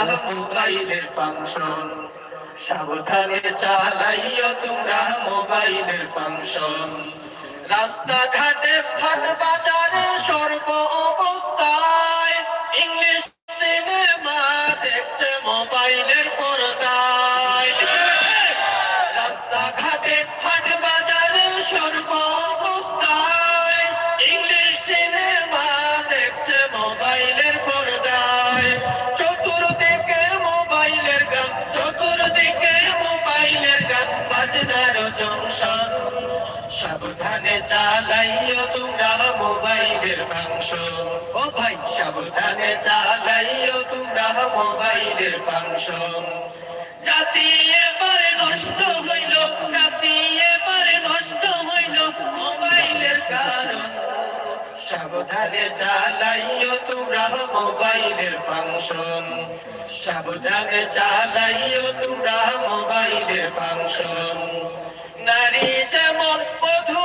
মোবাইলের ফাংশন সাবধানে চালাইও তোমরা মোবাইলের ফাংশন রাস্তাঘাটে ফাট বাজারে সর্ব অবস্থায় জংশন। সাবধানে চালাইও তোমরা মোবাইলের ফাংশন ও ভাই, সাবধানে চালাইও তোমরা মোবাইলের ফাংশন জাতি এবারে নষ্ট হইল, জাতি এবারে নষ্ট হইল মোবাইলের কারণ। সাবধানে চালাইও তোমরা মোবাইলের ফাংশন সাবধানে চালাইও তোমরা মোবাইলের ফাংশন নারী যেমন বধূ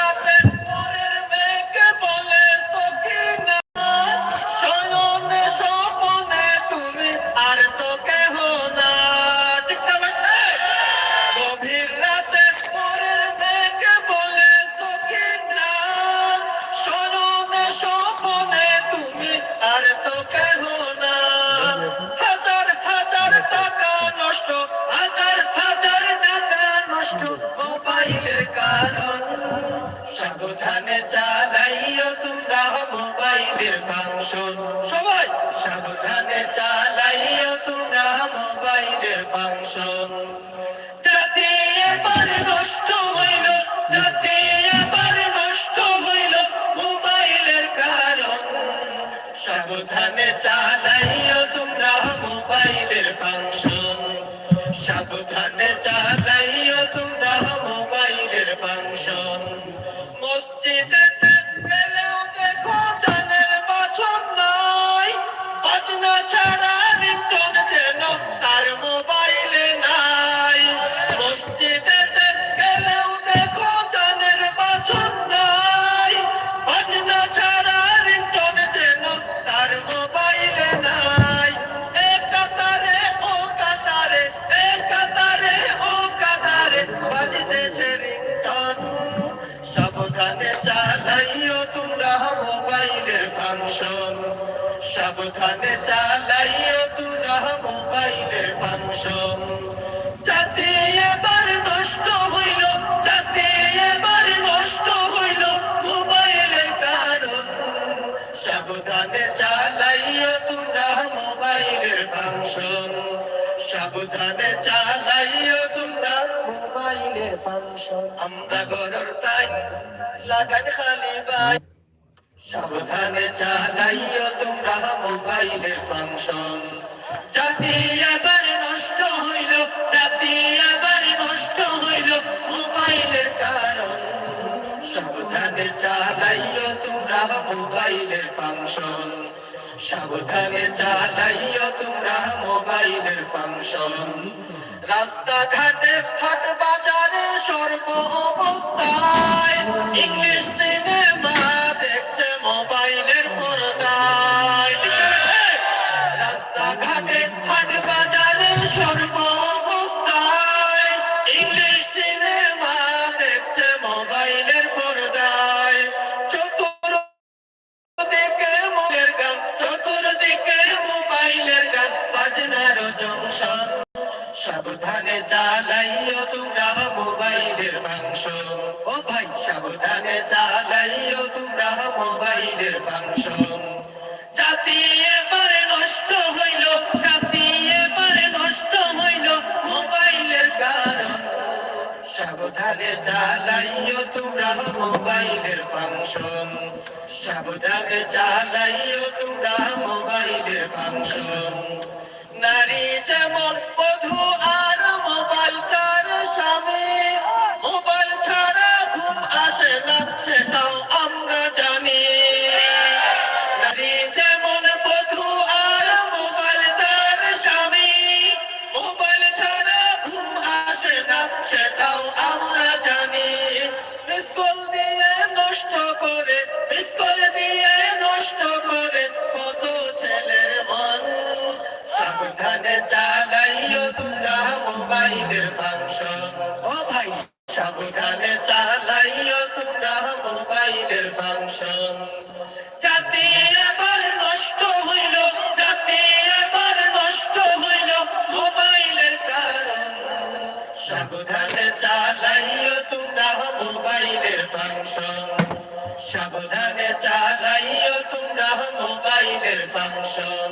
মোবাইলের কারণ। সাবধানে চালাইও তোমরা মোবাইলের ফাংশন। সবাই সাবধানে চালাইও তোমরা মোবাইলের ফাংশন। জাতি এবার নষ্ট বাজতেছে রিংটন সাবধানে চালাইও তোমরা মোবাইলের ফাংশন সাবধানে চালাইও তোমরা মোবাইলের ফাংশন জাতি এবার হইল জাতি এবার নষ্ট হইল মোবাইলের কারণ সাবধানে চালাইও তোমরা মোবাইলের ফাংশন সাবধানে চালাইও তোমরা। মোবাইলের ফাংশন। আমরা গরর তাই লাগান খালি বাই। সাবধানে চালাইও তোমরা মোবাইলের ফাংশন। জাতি আবার নষ্ট হইল জাতি আবার নষ্ট হইল মোবাইলের কারণ। সাবধানে চালাইও তোমরা মোবাইলের ফাংশন। সাবধানে চালাইও তোমরা মোবাইলের ফাংশন রাস্তাঘাটে হাট বাজারে সর্ব অবস্থায়। ইংলিশ সিনেমা দেখছে মোবাইলের পর্দায়। রাস্তাঘাটে হাট বাজারে সর্ব সাবধানে চালাইও তোমরা মোবাইলের ফাংশন ও ভাই, সাবধানে চালাইও তোমরা মোবাইলের ফাংশন জাতি এবারে নষ্ট হইল, জাতি এবারে নষ্ট হইল মোবাইলের কারণ। সাবধানে চালাইও তোমরা মোবাইলের ফাংশন সাবধানে চালাইও তোমরা মোবাইলের ফাংশন নারী যেমন বধূ আর ফাংশন সাবধানে চালাইও তোমরা মোবাইলের ফাংশন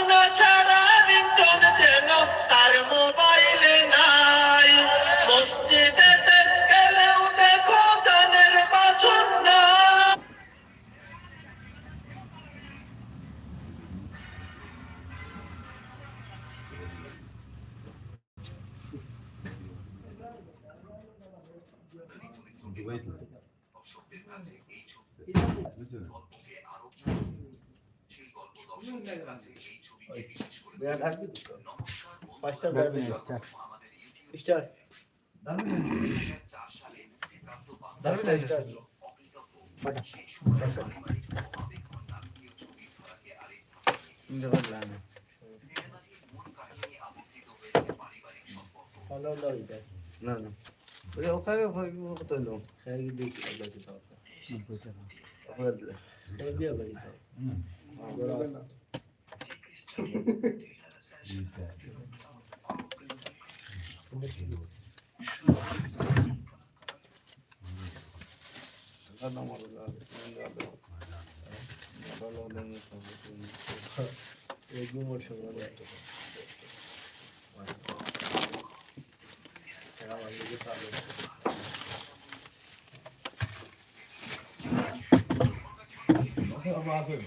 বাজনা ছাড়া রিংটন যেন তার মোবাইলে নাই। মসজিদে গেলেও দেখো জানের গল্প দর্শকদের কাছে এই Değerlendi. Başta vermeyeceğim. İşte. Darbe İşte. Bakın. Şimdi var lan. Hello, hello, guys. No, no. Oye, ojalá que fue un poco no. Ojalá que te hable de todo. Sí, pues. Ojalá. Te voy a hablar de todo. Ahora. Adam orada. Ben de adam. Ben de adamın sanırım. Egum maşallah. Ya, yedi tane. Allah'ım.